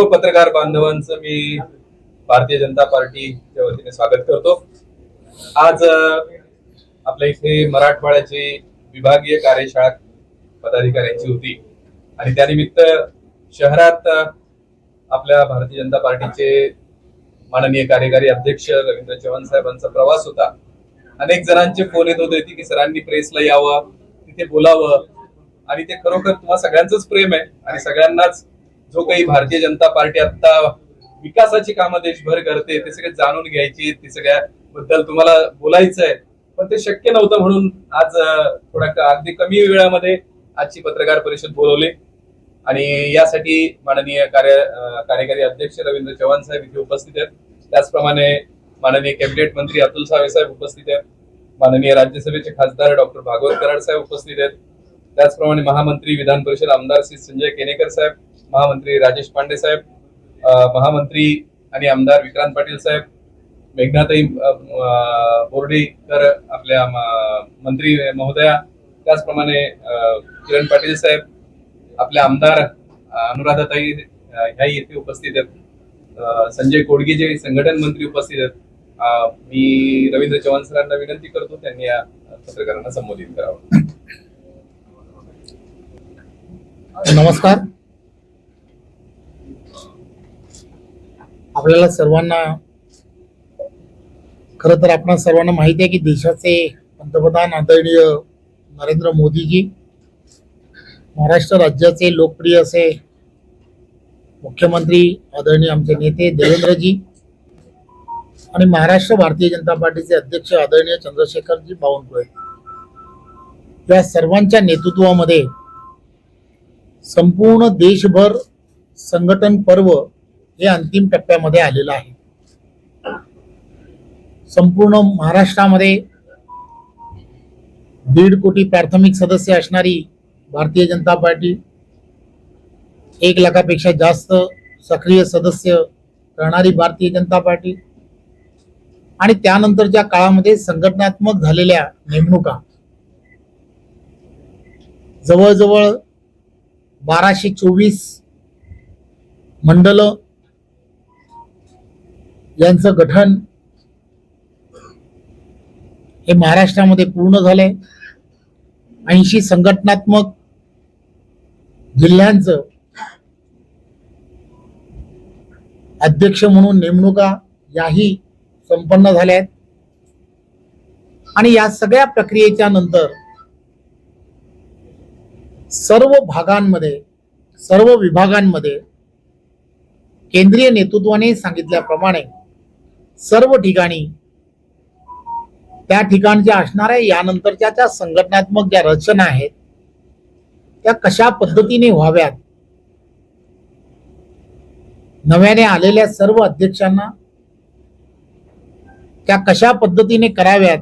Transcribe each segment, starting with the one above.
सर्व पत्रकार बांधवांचं मी भारतीय जनता पार्टीच्या वतीने स्वागत करतो. आज आपल्या इथे मराठवाड्याची विभागीय कार्यशाळा पदाधिकाऱ्यांची होती. आणि त्यानिमित्त शहरात आपल्या भारतीय जनता पार्टीचे माननीय कार्यकारी अध्यक्ष रवींद्र चव्हाण साहेबांचा प्रवास होता. अनेक जणांचे फोन येत होते की सरांनी प्रेसला यावं तिथे बोलावं. आणि ते खरोखर तुम्हाला सगळ्यांचंच प्रेम आहे. आणि सगळ्यांनाच जो काही भारतीय जनता पार्टी आता विकासाची कामं देशभर करते ते सगळे जाणून घ्यायची ते सगळ्या बद्दल तुम्हाला बोलायचं आहे पण ते शक्य नव्हतं म्हणून आज थोडा थोड्या अगदी कमी वेळामध्ये आजची पत्रकार परिषद बोलवली. आणि यासाठी माननीय कार्य कार्यकारी अध्यक्ष रवींद्र चव्हाण साहेब इथे उपस्थित आहेत. त्याचप्रमाणे माननीय कॅबिनेट मंत्री अतुल सावे साहेब उपस्थित आहेत. माननीय राज्यसभेचे खासदार डॉक्टर भागवत कराड साहेब उपस्थित आहेत. त्याचप्रमाणे महामंत्री विधान परिषद आमदार श्री संजय केनेकर साहेब. महामंत्री राजेश पांडे साहेब महामंत्री आणि आमदार विक्रांत पाटील साहेब मेघनाताई बोर्डेकर बोर्डीकर आपल्या मंत्री महोदया त्याचप्रमाणे किरण पाटील साहेब आपल्या आमदार अनुराधाताई ह्याही येथे उपस्थित आहेत. संजय कोडगे जे संघटन मंत्री उपस्थित आहेत. मी रवींद्र चव्हाण सरांना विनंती करतो त्यांनी या पत्रकारांना संबोधित करावं. नमस्कार. आपल्याला सर्वांना खर तर आपण सर्वांना माहिती आहे की देशाचे पंतप्रधान आदरणीय नरेंद्र मोदीजी महाराष्ट्र राज्याचे लोकप्रिय असे मुख्यमंत्री आदरणीय आमचे नेते देवेंद्रजी आणि महाराष्ट्र भारतीय जनता पार्टीचे अध्यक्ष आदरणीय चंद्रशेखरजी बावनकुळे. या सर्वांच्या नेतृत्वामध्ये संपूर्ण देशभर संघटन पर्व हे अंतिम टप्प्यामध्ये आलेलं आहे. संपूर्ण महाराष्ट्रामध्ये दीड कोटी प्राथमिक सदस्य असणारी भारतीय जनता पार्टी एक लाखापेक्षा जास्त सक्रिय सदस्य करणारी भारतीय जनता पार्टी आणि त्यानंतरच्या काळामध्ये संघटनात्मक झालेल्या नेमणुका. जवळजवळ बाराशे चोवीस मंडल यांचं गठन हे महाराष्ट्रामध्ये पूर्ण झालंय. ऐंशी संघटनात्मक जिल्ह्यांचं अध्यक्ष म्हणून नेमणुका याही संपन्न झाल्या आहेत आणि या सगळ्या प्रक्रियेच्या नंतर सर्व भागांमध्ये सर्व विभागांमध्ये केंद्रीय नेतृत्वाने सांगितल्याप्रमाणे सर्व ठिकाणी. त्या ठिकाणच्या असणाऱ्या यानंतरच्या त्या संघटनात्मक ज्या रचना आहेत त्या कशा पद्धतीने व्हाव्यात? नव्याने आलेल्या सर्व अध्यक्षांना त्या कशा पद्धतीने कराव्यात?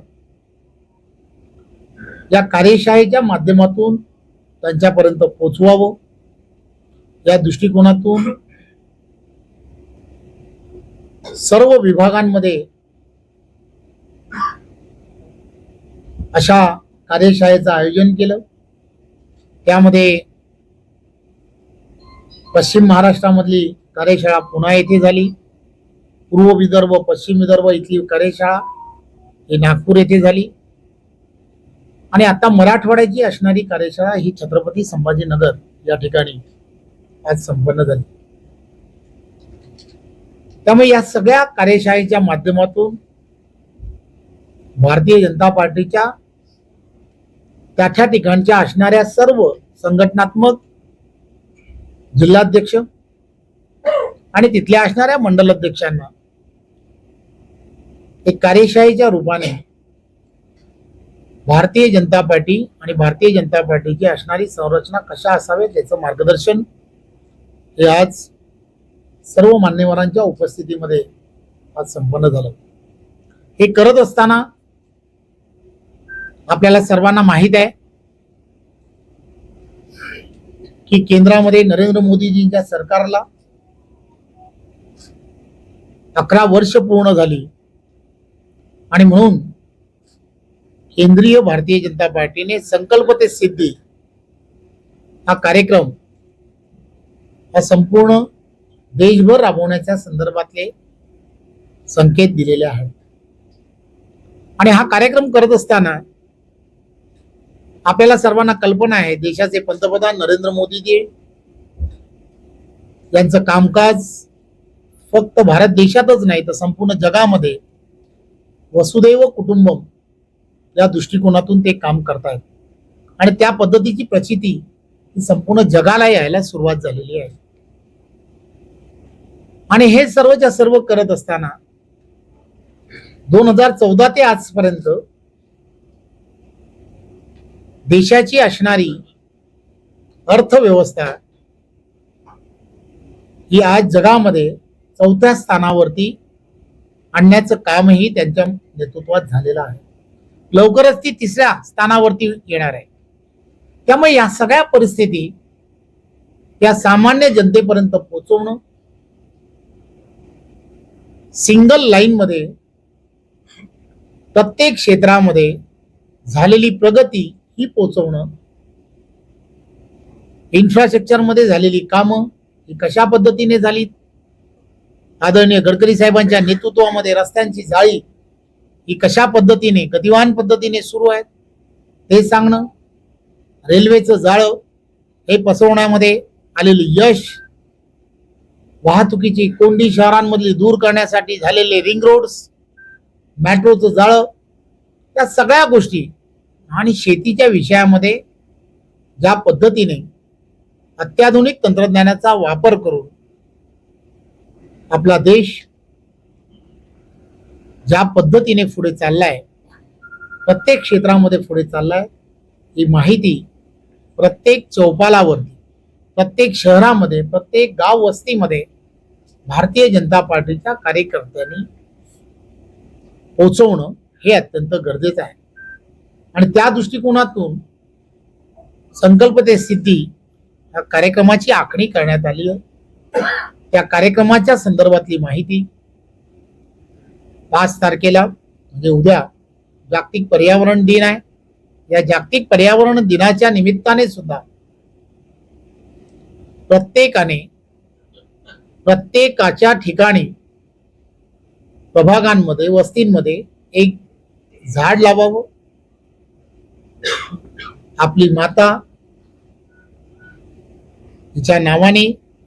या कार्यशाळेच्या माध्यमातून त्यांच्यापर्यंत पोचवावं? या दृष्टिकोनातून सर्व विभागांमध्ये अशा कार्यशाळेचं आयोजन केलं. त्यामध्ये पश्चिम महाराष्ट्रामधली कार्यशाळा पुन्हा येथे झाली. पूर्व विदर्भ पश्चिम विदर्भ इथली कार्यशाळा ही नागपूर येथे झाली. आणि आता मराठवाड्याची असणारी कार्यशाळा ही छत्रपती संभाजीनगर या ठिकाणी आज संपन्न झाली. त्यामुळे या सगळ्या कार्यशाळेच्या माध्यमातून भारतीय जनता पार्टीच्या त्या त्या ठिकाणच्या असणाऱ्या सर्व संघटनात्मक जिल्हाध्यक्ष आणि तिथल्या असणाऱ्या मंडल अध्यक्षांना एक कार्यशाळेच्या रूपाने भारतीय जनता पार्टी आणि भारतीय जनता पार्टीची असणारी संरचना कशा असाव्यात याचं मार्गदर्शन हे आज सर्व मान्यवरांच्या उपस्थितीमध्ये आज संपन्न झालं. हे करत असताना आपल्याला सर्वांना माहीत आहे की केंद्रामध्ये नरेंद्र मोदीजींच्या सरकारला अकरा वर्ष पूर्ण झाली. आणि म्हणून केंद्रीय भारतीय जनता पार्टीने संकल्प ते सिद्धी हा कार्यक्रम हा संपूर्ण देशभर राबवण्याच्या संदर्भातले संकेत दिलेले आहेत. आणि हा कार्यक्रम करत असताना आपल्याला सर्वांना कल्पना आहे देशाचे पंतप्रधान नरेंद्र मोदीजी यांचं कामकाज फक्त भारत देशातच नाही तर संपूर्ण जगामध्ये वसुदैव कुटुंबम या दृष्टिकोनातून ते काम करतायत. आणि त्या पद्धतीची प्रचिती ही संपूर्ण जगाला यायला सुरुवात झालेली आहे. आणि हे सर्वच्या सर्व करत असताना दोन हजार चौदा ते आजपर्यंत देशाची असणारी अर्थव्यवस्था ही आज जगामध्ये चौथ्या स्थानावरती आणण्याचं कामही त्यांच्या नेतृत्वात झालेलं आहे. लवकरच ती तिसऱ्या स्थानावरती येणार आहे. त्यामुळे या सगळ्या परिस्थिती या सामान्य जनतेपर्यंत पोहोचवणं सिंगल लाईनमध्ये प्रत्येक क्षेत्रामध्ये झालेली प्रगती ही पोचवणं इन्फ्रास्ट्रक्चरमध्ये झालेली कामं ही कशा पद्धतीने झाली आदरणीय गडकरी साहेबांच्या नेतृत्वामध्ये रस्त्यांची जाळी ही कशा पद्धतीने गतिवान पद्धतीने सुरू आहेत? हे सांगणं रेल्वेचं जाळं हे पसरवण्यामध्ये आलेले यश वाहतुकीची कोंडी शहरांमधली दूर करण्यासाठी झालेले रिंग रोड्स मेट्रोचं जाळं या सगळ्या गोष्टी आणि शेतीच्या विषयामध्ये ज्या पद्धतीने अत्याधुनिक तंत्रज्ञानाचा वापर करून आपला देश ज्या पद्धतीने पुढे चाललाय प्रत्येक क्षेत्रामध्ये पुढे चाललाय ही माहिती प्रत्येक चौपालावरती प्रत्येक शहरामध्ये प्रत्येक गाव वस्तीमध्ये भारतीय जनता पार्टीच्या कार्यकर्त्यांनी पोहोचवणं हे अत्यंत गरजेचं आहे. आणि त्या दृष्टिकोनातून संकल्प ते सिद्धी या कार्यक्रमाची आखणी करण्यात आली आहे. त्या कार्यक्रमाच्या संदर्भातली माहिती पाच तारखेला म्हणजे उद्या जागतिक पर्यावरण दिन आहे. या जागतिक पर्यावरण दिनाच्या निमित्ताने सुद्धा प्रत्येकाने प्रत्येकाच्या ठिकाणी प्रभागांमध्ये वस्तींमध्ये एक झाड लावावं. आपली माता तिच्या नावाने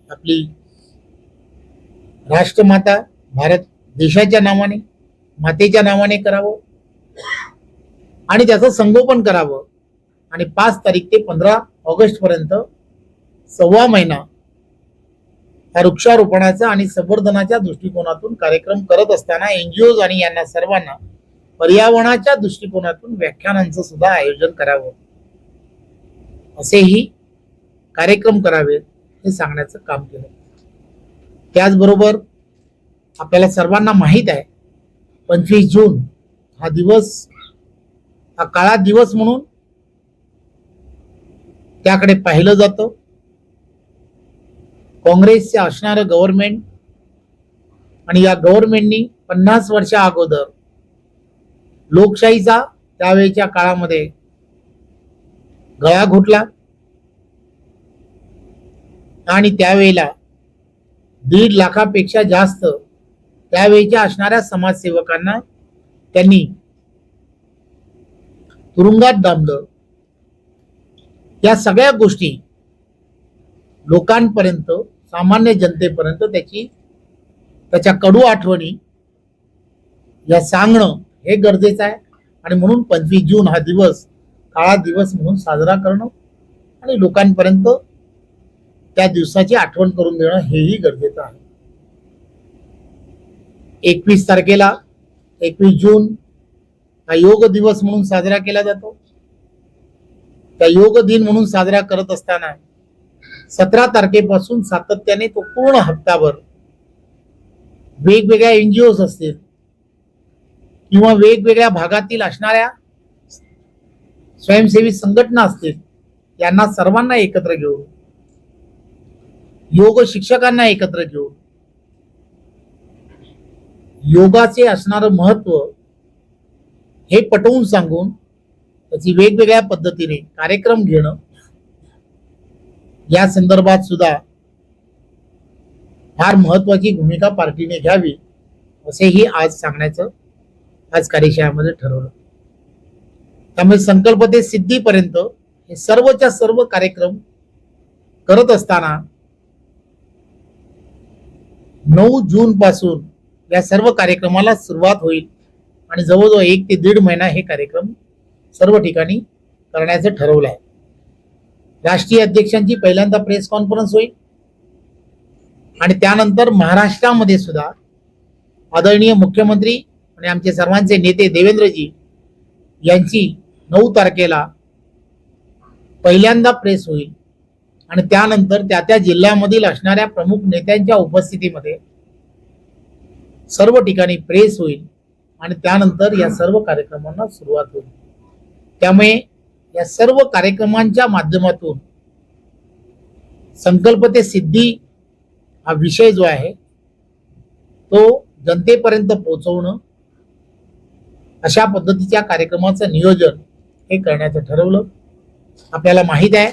आपली राष्ट्रमाता भारत देशाच्या नावाने मातेच्या नावाने करावं. आणि त्याचं संगोपन करावं. आणि पाच तारीख ते पंधरा ऑगस्ट पर्यंत सव्वा महिना हा वृक्षारोपणाचा आणि संवर्धनाच्या दृष्टिकोनातून कार्यक्रम करत असताना एनजीओ आणि यांना सर्वांना पर्यावरणाच्या दृष्टिकोनातून व्याख्यानांचं सुद्धा आयोजन करावं. असेही कार्यक्रम करावेत हे सांगण्याचं काम केलं. त्याचबरोबर आपल्याला सर्वांना माहीत आहे पंचवीस जून हा दिवस हा काळा दिवस म्हणून त्याकडे पाहिलं जातं. काँग्रेसचे असणारं गव्हर्नमेंट आणि या गव्हर्नमेंटनी पन्नास वर्षा अगोदर लोकशाहीचा त्यावेळेच्या काळामध्ये गळा घोटला. आणि त्यावेळेला दीड लाखापेक्षा जास्त त्यावेळेच्या असणाऱ्या समाजसेवकांना त्यांनी तुरुंगात दामलं या सगळ्या गोष्टी लोकांपर्यंत सामान्य जनतेपर्यंत त्याची त्याच्या कडू आठवणी या सांगणं हे गरजेचं आहे. आणि म्हणून पंचवीस जून हा दिवस काळा दिवस म्हणून साजरा करणं आणि लोकांपर्यंत त्या दिवसाची आठवण करून देणं हेही गरजेचं आहे. एकवीस तारखेला एकवीस जून हा योग दिवस म्हणून साजरा केला जातो. त्या योग दिन म्हणून साजरा करत असताना सतरा तारखेपासून सातत्याने तो पूर्ण हप्ताभर वेगवेगळ्या एनजीओ असतील किंवा वेगवेगळ्या भागातील असणाऱ्या स्वयंसेवी संघटना असतील यांना सर्वांना एकत्र घेऊन योग शिक्षकांना एकत्र घेऊन योगाचे असणारं महत्त्व हे पटवून सांगून त्याची वेगवेगळ्या पद्धतीने कार्यक्रम घेणं या संदर्भात सुद्धा फार महत्वाची भूमिका पार्टीने घ्यावी असेही आज सांगण्याचं आज कार्यशाळेमध्ये ठरवलं. त्यामुळे संकल्प ते सिद्धीपर्यंत हे सर्वच्या सर्व कार्यक्रम करत असताना नऊ जून पासून या सर्व कार्यक्रमाला सुरुवात होईल आणि जवळजवळ एक ते दीड महिना हे कार्यक्रम सर्व ठिकाणी करण्याचं ठरवलं आहे. राष्ट्रीय अध्यक्षांची पहिल्यांदा प्रेस कॉन्फरन्स होईल. आणि त्यानंतर महाराष्ट्रामध्ये सुद्धा आदरणीय मुख्यमंत्री आणि आमचे सर्वांचे नेते देवेंद्रजी यांची नऊ तारखेला पहिल्यांदा प्रेस होईल. आणि त्यानंतर त्या त्या जिल्ह्यामधील असणाऱ्या प्रमुख नेत्यांच्या उपस्थितीमध्ये सर्व ठिकाणी प्रेस होईल. आणि त्यानंतर या सर्व कार्यक्रमांना सुरुवात होईल. त्यामुळे या सर्व कार्यक्रमांच्या माध्यमातून संकल्प ते सिद्धी हा विषय जो आहे तो जनतेपर्यंत पोहोचवणं अशा पद्धतीच्या कार्यक्रमाचं नियोजन हे करण्याचं ठरवलं. आपल्याला माहीत आहे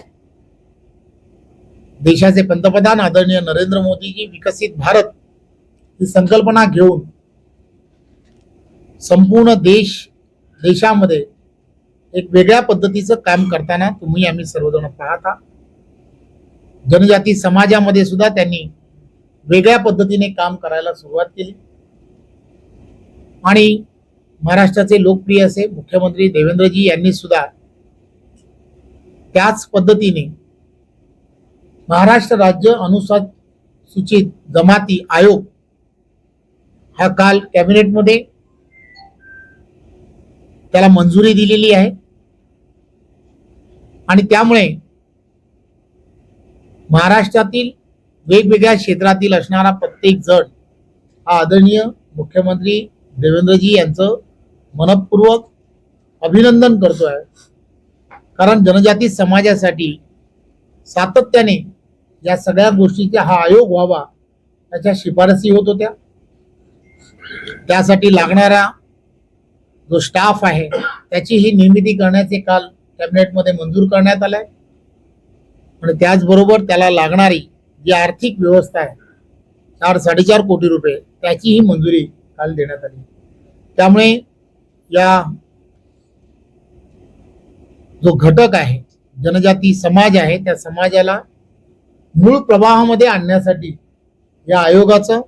देशाचे पंतप्रधान आदरणीय नरेंद्र मोदीजी विकसित भारत ही संकल्पना घेऊन संपूर्ण देश देशामध्ये एक वेगळ्या पद्धतीचं काम करताना तुम्ही आम्ही सर्वजण पाहता. जनजाती समाजामध्ये सुद्धा त्यांनी वेगळ्या पद्धतीने काम करायला सुरुवात केली. आणि महाराष्ट्राचे लोकप्रिय असे मुख्यमंत्री देवेंद्रजी यांनी सुद्धा त्याच पद्धतीने महाराष्ट्र राज्य अनुसूचित जमाती आयोग हा काल कॅबिनेटमध्ये त्याला मंजुरी दिलेली आहे. आणि त्यामुळे महाराष्ट्रातील वेगवेगळ्या क्षेत्रातील असणारा प्रत्येक जण हा आदरणीय मुख्यमंत्री देवेंद्रजी यांचं मनपूर्वक अभिनंदन करतोय. कारण जनजाती समाजासाठी सातत्याने या सगळ्या गोष्टीचा हा आयोग व्हावा त्याच्या शिफारसी होत होत्या. त्यासाठी लागणाऱ्या जो स्टाफ आहे त्याची ही निर्मिती करण्याचे काल कॅबिनेटमध्ये मंजूर करण्यात आलंय. आणि त्याचबरोबर त्याला लागणारी जी आर्थिक व्यवस्था आहे चार साडेचार कोटी रुपये त्याचीही मंजुरी काल देण्यात आली. त्यामुळे या जो घटक आहे जनजाती समाज आहे त्या समाजाला मूळ प्रवाहामध्ये आणण्यासाठी या आयोगाचा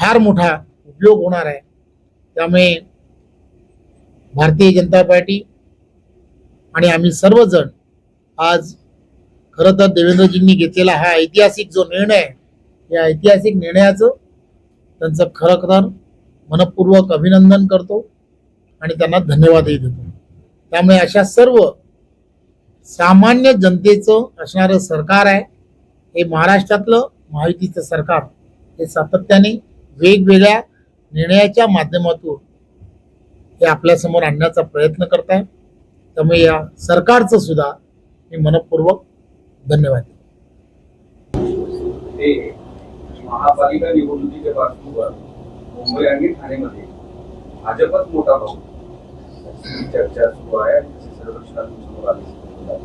फार मोठा उपयोग होणार आहे. त्यामुळे भारतीय जनता पार्टी आणि आम्ही सर्वजण आज खरं तर देवेंद्रजींनी घेतलेला हा ऐतिहासिक जो निर्णय आहे या ऐतिहासिक निर्णयाचं त्यांचं खरं तर मनपूर्वक अभिनंदन करतो आणि त्यांना धन्यवादही देतो. त्यामुळे अशा सर्व सामान्य जनतेचं असणारं सरकार आहे हे महाराष्ट्रातलं महायुतीचं सरकार हे सातत्याने वेगवेगळ्या निर्णयाच्या माध्यमातून हे आपल्यासमोर आणण्याचा प्रयत्न करत आहे त्यामुळे या सरकारचं सुद्धा मी मनपूर्वक धन्यवाद. ते महापालिका निवडणुकीच्या पार्श्वभूमीवर मुंबई आणि ठाणेमध्ये भाजपच मोठा भाऊ चर्चा सुरू आहे.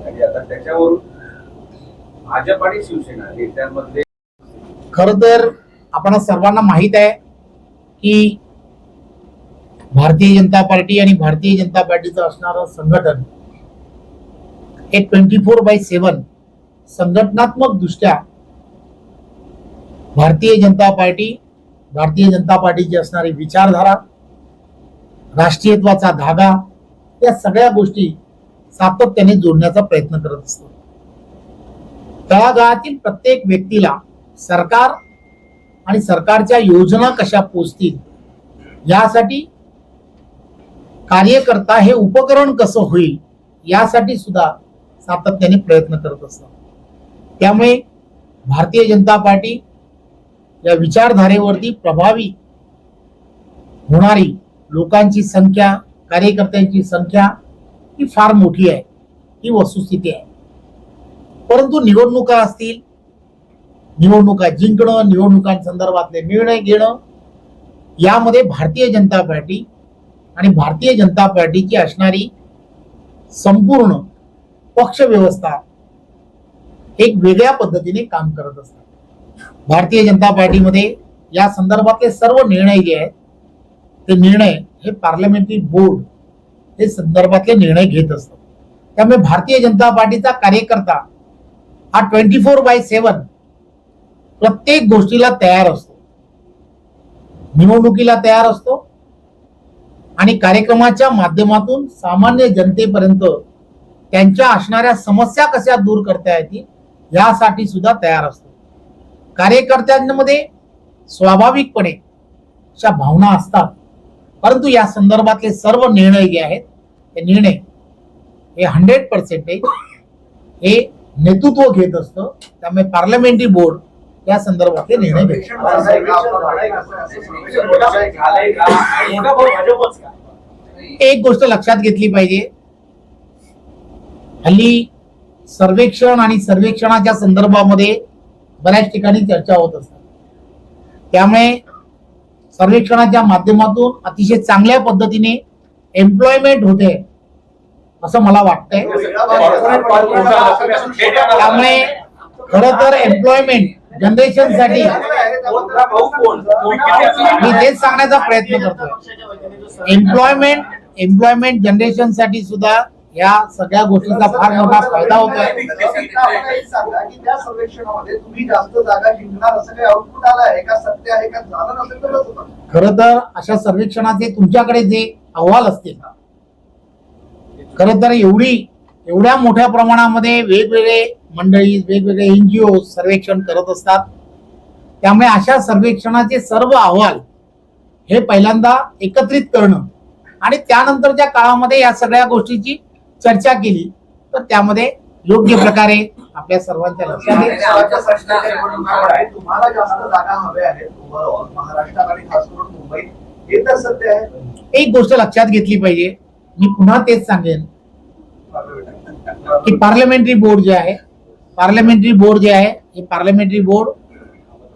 आणि आता त्याच्यावरून भाजप आणि शिवसेना नेत्यांमध्ये खर तर आपण सर्वांना माहीत आहे की भारतीय जनता पार्टी आणि भारतीय जनता पार्टीचं असणारं संघटन हे ट्वेंटी फोर बाय सेवन संघटनात्मक दृष्ट्या भारतीय जनता पार्टी भारतीय जनता पार्टीची असणारी विचारधारा राष्ट्रीयत्वाचा धागा या सगळ्या गोष्टी सातत्याने जोडण्याचा प्रयत्न करत असतो तळागाळातील प्रत्येक व्यक्तीला सरकार आणि सरकारच्या योजना कशा पोचतील यासाठी कार्यकर्ता हे उपकरण कसं होईल यासाठी सुद्धा सातत्याने प्रयत्न करत असतात. त्यामुळे भारतीय जनता पार्टी या विचारधारेवरती प्रभावी होणारी लोकांची संख्या कार्यकर्त्यांची संख्या ही फार मोठी आहे ही वस्तुस्थिती आहे. परंतु निवडणुका असतील निवडणुका जिंकणं निवडणुकांसंदर्भातले निर्णय घेणं यामध्ये भारतीय जनता पार्टी आणि भारतीय जनता पार्टीची असणारी संपूर्ण पक्ष व्यवस्था एक वेगळ्या पद्धतीने काम करत असतात. भारतीय जनता पार्टीमध्ये या संदर्भातले सर्व निर्णय जे आहेत ते निर्णय हे पार्लमेंटरी बोर्ड हे संदर्भातले निर्णय घेत असतात. त्यामुळे भारतीय जनता पार्टीचा कार्यकर्ता हा ट्वेंटी फोर बाय सेवन प्रत्येक गोष्टीला तयार असतो. निवडणुकीला तयार असतो. आणि कार्यक्रमाच्या माध्यमातून सामान्य जनतेपर्यंत त्यांच्या असणाऱ्या समस्या कशा दूर करता येतील यासाठी सुद्धा तयार असतो. कार्यकर्त्यांमध्ये स्वाभाविकपणे अशा भावना असतात. परंतु या संदर्भातले सर्व निर्णय जे आहेत ते निर्णय हे हंड्रेड पर्सेंटेज हे नेतृत्व घेत असतं. त्यामुळे पार्लमेंटरी बोर्ड या संदर्भातले निर्णय एक गोष्ट लक्षात घेतली पाहिजे. हल्ली सर्वेक्षण आणि सर्वेक्षणाच्या संदर्भामध्ये बऱ्याच ठिकाणी चर्चा होत असतात. त्यामुळे सर्वेक्षणाच्या माध्यमातून अतिशय चांगल्या पद्धतीने एम्प्लॉयमेंट होते असं मला वाटतंय. त्यामुळे खर तर एम्प्लॉयमेंट जनरेशनसाठी. मी तेच सांगण्याचा प्रयत्न करतोय. एम्प्लॉयमेंट एम्प्लॉयमेंट जनरेशनसाठी सुद्धा या सगळ्या गोष्टीचा फार मोठा फायदा होतोय. सांगा की त्या सर्वेक्षणामध्ये तुम्ही जास्त जागा जिंकणार असं काही आउटपुट आलं आहे का? सत्य आहे का? झालं नसेल तर कसं होतं? खर तर अशा सर्वेक्षणाचे तुमच्याकडे जे अहवाल असतील खर तर एवढी एवढ्या मोठ्या प्रमाणामध्ये वेगवेगळे मंडळी वेगवेगळे एनजीओ सर्वेक्षण करत असतात. त्यामुळे अशा सर्वेक्षणाचे सर्व अहवाल हे पहिल्यांदा एकत्रित करणं आणि त्यानंतरच्या काळामध्ये या सगळ्या गोष्टीची चर्चा केली तर त्यामध्ये योग्य प्रकारे आपल्या सर्वांच्या लक्षात तुम्हाला जास्त जागा हव्या आहेत महाराष्ट्रात आणि खास करून मुंबईत. हे तर सत्य आहे. एक गोष्ट लक्षात घेतली पाहिजे मी पुन्हा तेच सांगेन की पार्लमेंटरी बोर्ड जे आहे पार्लमेंटरी बोर्ड जे आहे हे पार्लमेंटरी बोर्ड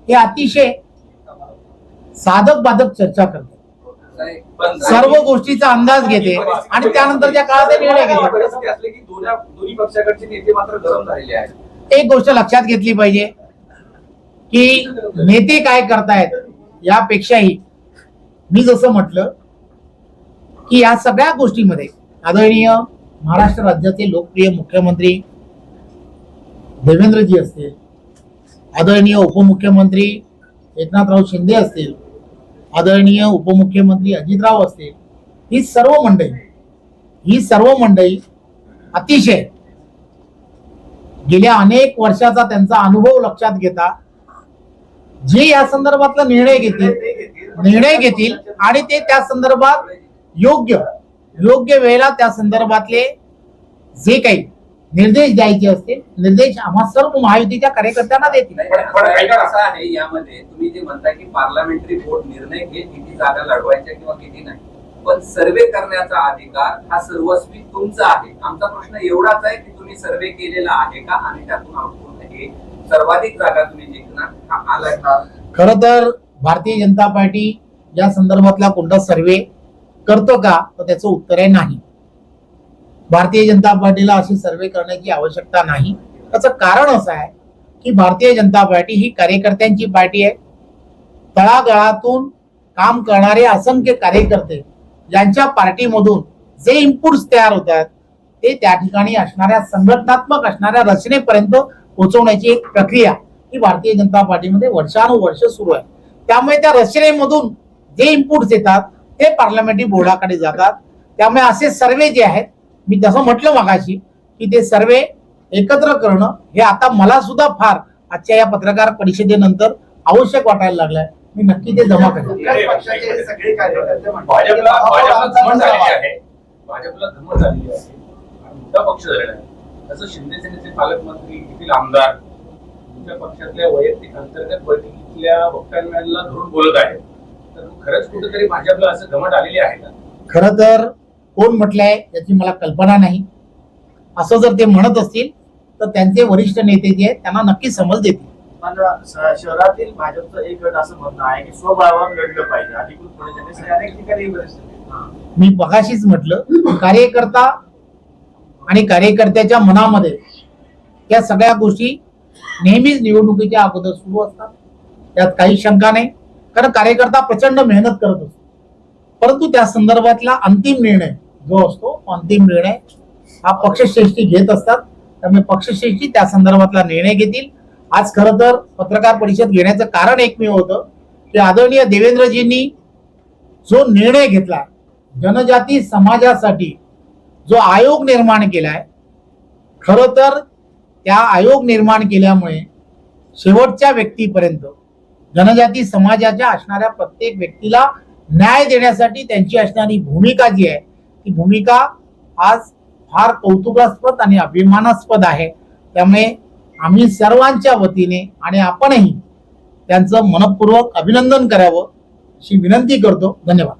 हे अतिशय साधक बाधक चर्चा करते. सर्व गोष्टीचा अंदाज घेते आणि त्यानंतरच्या काळात निर्णय घेते. एक गोष्ट लक्षात घेतली पाहिजे की नेते काय करतायत यापेक्षाही मी जसं म्हटलं की या सगळ्या गोष्टीमध्ये आदरणीय महाराष्ट्र राज्याचे लोकप्रिय मुख्यमंत्री देवेंद्रजी असतील आदरणीय उपमुख्यमंत्री एकनाथराव शिंदे असतील आदरणीय उपमुख्यमंत्री अजितराव असतील ही सर्व मंडळी ही सर्व मंडळी अतिशय गेल्या अनेक वर्षाचा त्यांचा अनुभव लक्षात घेता जे या संदर्भातला निर्णय घेतील निर्णय घेतील आणि ते त्या संदर्भात योग्य योग्य वेळेला त्या संदर्भातले जे काही निर्देश द्यायचे असतील निर्देश आम्हा सर्व महायुतीच्या कार्यकर्त्यांना देतील. असं आहे यामध्ये तुम्ही जे म्हणता की पार्लमेंटरी बोर्ड निर्णय घेत किती जागा लढवायच्या किंवा किती नाही. पण सर्वे करण्याचा अधिकार हा सर्वस्वी तुमचा आहे. आमचा प्रश्न एवढाच आहे की तुम्ही सर्वे केलेला आहे का आणि त्यातून आउटपुट हे सर्वाधिक जागा तुम्ही जिंकणार हा आलाय. का खर तर भारतीय जनता पार्टी या संदर्भातला कोणता सर्वे करतो का तर त्याचं उत्तर आहे नाही. भारतीय जनता पार्टीला अशी सर्वे करण्याची आवश्यकता नाही. त्याचं कारण असं आहे की भारतीय जनता पार्टी ही कार्यकर्त्यांची पार्टी आहे. तळागाळातून काम करणारे असंख्य कार्यकर्ते ज्यांच्या पार्टीमधून जे इनपुट्स तयार होतात ते त्या ठिकाणी असणाऱ्या संघटनात्मक असणाऱ्या रचनेपर्यंत पोहोचवण्याची एक प्रक्रिया ही भारतीय जनता पार्टीमध्ये वर्षानुवर्ष सुरू आहे. त्यामुळे त्या रचनेमधून जे इनपुट्स येतात ते पार्लमेंटरी बोर्डाकडे जातात. त्यामुळे असे सर्वे जे आहेत मी जसं म्हटलं मगाशी की ते सर्वे एकत्र करणं हे आता मला सुद्धा फार आजच्या या पत्रकार परिषदेनंतर आवश्यक वाटायला लागलंय. मी नक्की ते जमा करेन. हे तसं शिंदे सेनेचे पालकमंत्री येथील आमदार तुमच्या पक्षातल्या वैयक्तिक अंतर्गत बैठकीतल्या वक्तव्यांना धरून बोलत आहेत. तर खरंच कुठेतरी भाजपला असं घमट आलेली आहे का? खरं तर कोण म्हटलंय याची मला कल्पना नाही. असं जर ते म्हणत असतील तर त्यांचे वरिष्ठ नेते जे आहेत त्यांना नक्की समज देतील. शहरातील भाजपचं एक गट असं म्हणणं आहे की स्वबळावर लढलं पाहिजे. अधिकृतपणे अनेक ठिकाणी आहे. मी बघाशीच म्हटलं कार्यकर्ता आणि कार्यकर्त्याच्या मनामध्ये या सगळ्या गोष्टी नेहमीच निवडणुकीच्या अगोदर सुरू असतात. त्यात काही शंका नाही. कारण कार्यकर्ता प्रचंड मेहनत करत असतो. परंतु त्या संदर्भातला अंतिम निर्णय जो असतो अंतिम निर्णय हा पक्षश्रेष्ठी घेत असतात. त्यामुळे पक्षश्रेष्ठी त्या संदर्भातला निर्णय घेतील. आज खरं तर पत्रकार परिषद घेण्याचं कारण एकमेव होतं की आदरणीय देवेंद्रजींनी जो निर्णय घेतला जनजाती समाजासाठी जो आयोग निर्माण केलाय खरं तर त्या आयोग निर्माण केल्यामुळे शेवटच्या व्यक्तीपर्यंत जनजाती समाजाच्या असणाऱ्या प्रत्येक व्यक्तीला न्याय देण्यासाठी त्यांची असणारी भूमिका जी आहे यांची भूमिका आज फार कौतुकास्पद आणि अभिमानास्पद आहे. त्यामुळे आम्ही सर्वांच्या वतीने आणि आपणही त्यांचं मनपूर्वक अभिनंदन करावं अशी विनंती करतो. धन्यवाद.